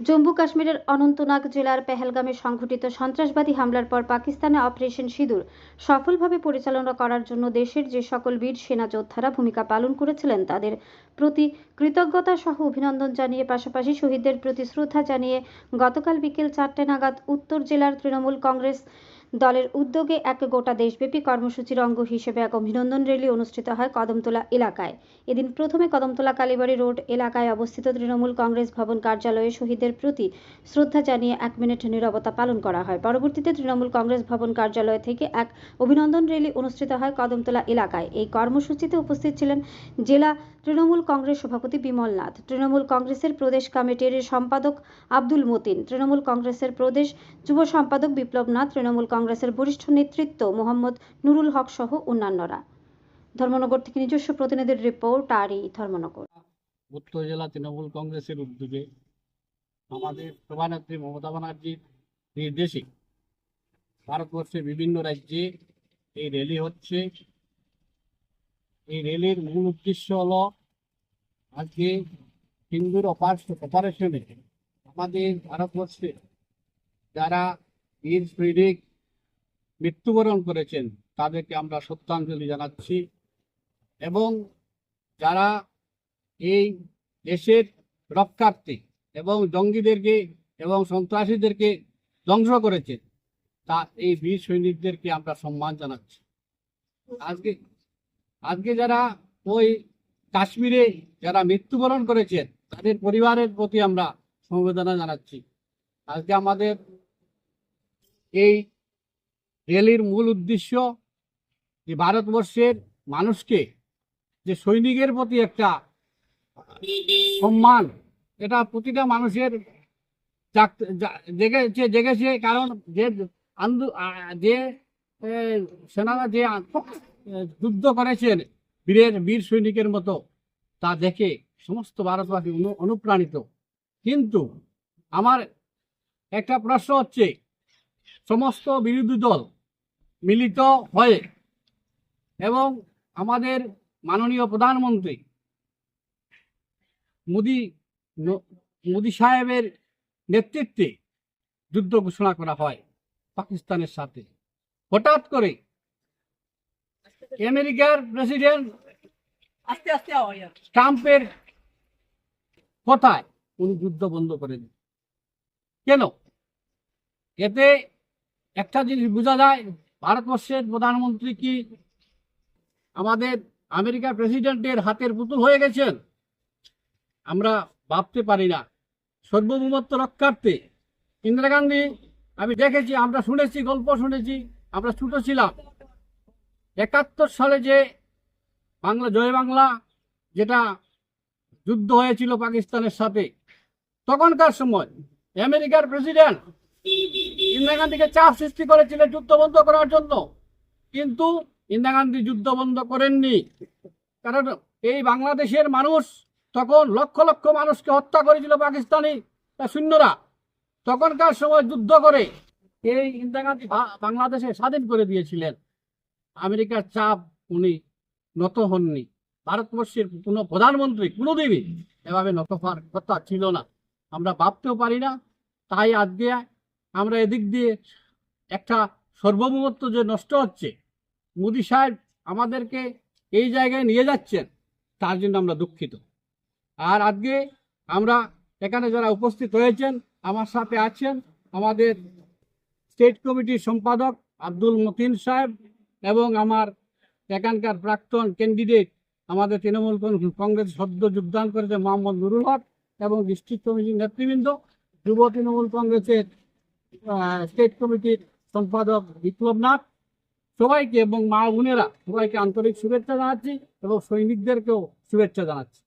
জম্মু কাশ্মীরের অনন্তনাগ জেলার পেহেলগামে সংঘটিত সন্ত্রাসবাদী হামলার পর পাকিস্তানে অপারেশন সিঁদুর সফলভাবে পরিচালনা করার জন্য দেশের যে সকল বীর সেনা যোদ্ধারা ভূমিকা পালন করেছিলেন, তাদের প্রতি কৃতজ্ঞতা সহ অভিনন্দন জানিয়ে পাশাপাশি শহীদদের প্রতি শ্রদ্ধা জানিয়ে গতকাল বিকেল চারটে নাগাদ উত্তর জেলার তৃণমূল কংগ্রেস দলের উদ্যোগে এক গোটা দেশব্যাপী কর্মসূচির অঙ্গ হিসেবে এক অভিনন্দন র্যালি অনুষ্ঠিত হয় কদমতলা এলাকায়। এদিন প্রথমে কদমতলা কালীবাড়ি রোড এলাকায় অবস্থিত তৃণমূল কংগ্রেস ভবন কার্যালয়ে শহীদদের প্রতি শ্রদ্ধা জানিয়ে এক মিনিট নীরবতা পালন করা হয়। পরবর্তীতে তৃণমূল কংগ্রেস ভবন কার্যালয় থেকে এক অভিনন্দন র্যালি অনুষ্ঠিত হয় কদমতলা এলাকায়। এই কর্মসূচিতে উপস্থিত ছিলেন জেলা তৃণমূল কংগ্রেস সভাপতি বিমল নাথ। তৃণমূল কংগ্রেসের প্রদেশ কমিটির সম্পাদক আব্দুল মতিন। তৃণমূল কংগ্রেসের প্রদেশ যুব সম্পাদক বিপ্লব নাথ। তৃণমূল কংগ্রেসের বরিষ্ঠ নেতৃত্ব মোহাম্মদ নুরুল হক সহ অন্যান্যরা। ধর্মনগর থেকে নিজস্ব প্রতিনিধির রিপোর্ট আর এই ধর্মনগর। উত্তর জেলা তৃণমূল কংগ্রেসের উদ্যোগে আমাদের সভানেত্রী মমতা ব্যানার্জির নির্দেশে ভারতবর্ষের বিভিন্ন রাজ্যে এই র্যালি হচ্ছে। এই র্যালির মূল উদ্দেশ্য হলো আজকে হিন্দুর অপারেশনে আমাদের ভারতবর্ষে যারা বীর সৈনিক মৃত্যুবরণ করেছেন, তাদেরকে আমরা শ্রদ্ধাঞ্জলি জানাচ্ছি এবং যারা এই দেশের রক্ষার্থে এবং জঙ্গিদেরকে এবং সন্ত্রাসীদেরকে ধ্বংস করেছে, তা এই বীর সৈনিকদেরকে আমরা সম্মান জানাচ্ছি। আজকে আজকে যারা ওই কাশ্মীরে যারা মৃত্যুবরণ করেছেন, তাদের পরিবারের প্রতি আমরা সমবেদনা জানাচ্ছি। আজকে আমাদের এই র্যালির মূল উদ্দেশ্য যে ভারতবর্ষের মানুষকে যে সৈনিকের প্রতি একটা সম্মান, এটা প্রতিটা মানুষের জেগেছে জেগেছে কারণ যে আন্দো যে সেনারা যে যুদ্ধ করেছেন, বীরের, বীর সৈনিকের মতো। তা দেখে সমস্ত ভারতবাসী অনুপ্রাণিত। কিন্তু আমার একটা প্রশ্ন হচ্ছে সমস্ত বিরোধী দল মিলিত হয়ে এবং আমাদের মাননীয় প্রধানমন্ত্রী মোদি মোদি সাহেবের নেতৃত্বে যুদ্ধ ঘোষণা করা হয় পাকিস্তানের সাথে। হঠাৎ করে আমেরিকার প্রেসিডেন্ট ট্রাম্পের কথায় উনি যুদ্ধ বন্ধ করে দিন কেন? এতে একটা জিনিস বোঝা যায়, ভারতবর্ষের প্রধানমন্ত্রী কি আমাদের আমেরিকার প্রেসিডেন্টের হাতের পুতুল হয়ে গেছেন? আমরা ভাবতে পারি না। সর্বভৌমত্ব রক্ষার্থে ইন্দিরা গান্ধী, আমি দেখেছি, আমরা শুনেছি, গল্প শুনেছি, আমরা ছোট ছিলাম। একাত্তর সালে যে বাংলা, জয় বাংলা, যেটা যুদ্ধ হয়েছিল পাকিস্তানের সাথে। তখনকার সময় আমেরিকার প্রেসিডেন্ট ইন্দিরা গান্ধীকে চাপ সৃষ্টি করেছিলেন যুদ্ধ বন্ধ করার জন্য। কিন্তু ইন্দিরা গান্ধী যুদ্ধ বন্ধ করেননি। কারণ এই বাংলাদেশের মানুষ তখন লক্ষ লক্ষ মানুষকে হত্যা করেছিল পাকিস্তানি সৈন্যরা। তখনকার সময় যুদ্ধ করে এই ইন্দিরা গান্ধী বাংলাদেশে স্বাধীন করে দিয়েছিলেন। আমেরিকার চাপ উনি নত হননি। ভারতবর্ষের কোনো প্রধানমন্ত্রী কোনোদিনই এভাবে নত হওয়ার কথা ছিল না। আমরা ভাবতেও পারি না। তাই আজকে আমরা এদিক দিয়ে একটা সার্বভৌমত্ব যে নষ্ট হচ্ছে, মোদী সাহেব আমাদেরকে এই জায়গায় নিয়ে যাচ্ছেন, তার জন্য আমরা দুঃখিত। আর আজকে আমরা এখানে যারা উপস্থিত হয়েছেন, আমার সাথে আছেন আমাদের স্টেট কমিটির সম্পাদক আব্দুল মতিন সাহেব এবং আমার এখানকার প্রাক্তন ক্যান্ডিডেট আমাদের তৃণমূল কংগ্রেস সদ্য যোগদান করেছে মোহাম্মদ নুরুল হক এবং ডিস্ট্রিক্ট কমিটির নেতৃবৃন্দ। যুব তৃণমূল কংগ্রেসের স্টেট কমিটির সম্পাদক বিপ্লব নাথ। সবাইকে এবং মা বোনেরা সবাইকে আন্তরিক শুভেচ্ছা জানাচ্ছি এবং সৈনিকদেরকেও শুভেচ্ছা জানাচ্ছি।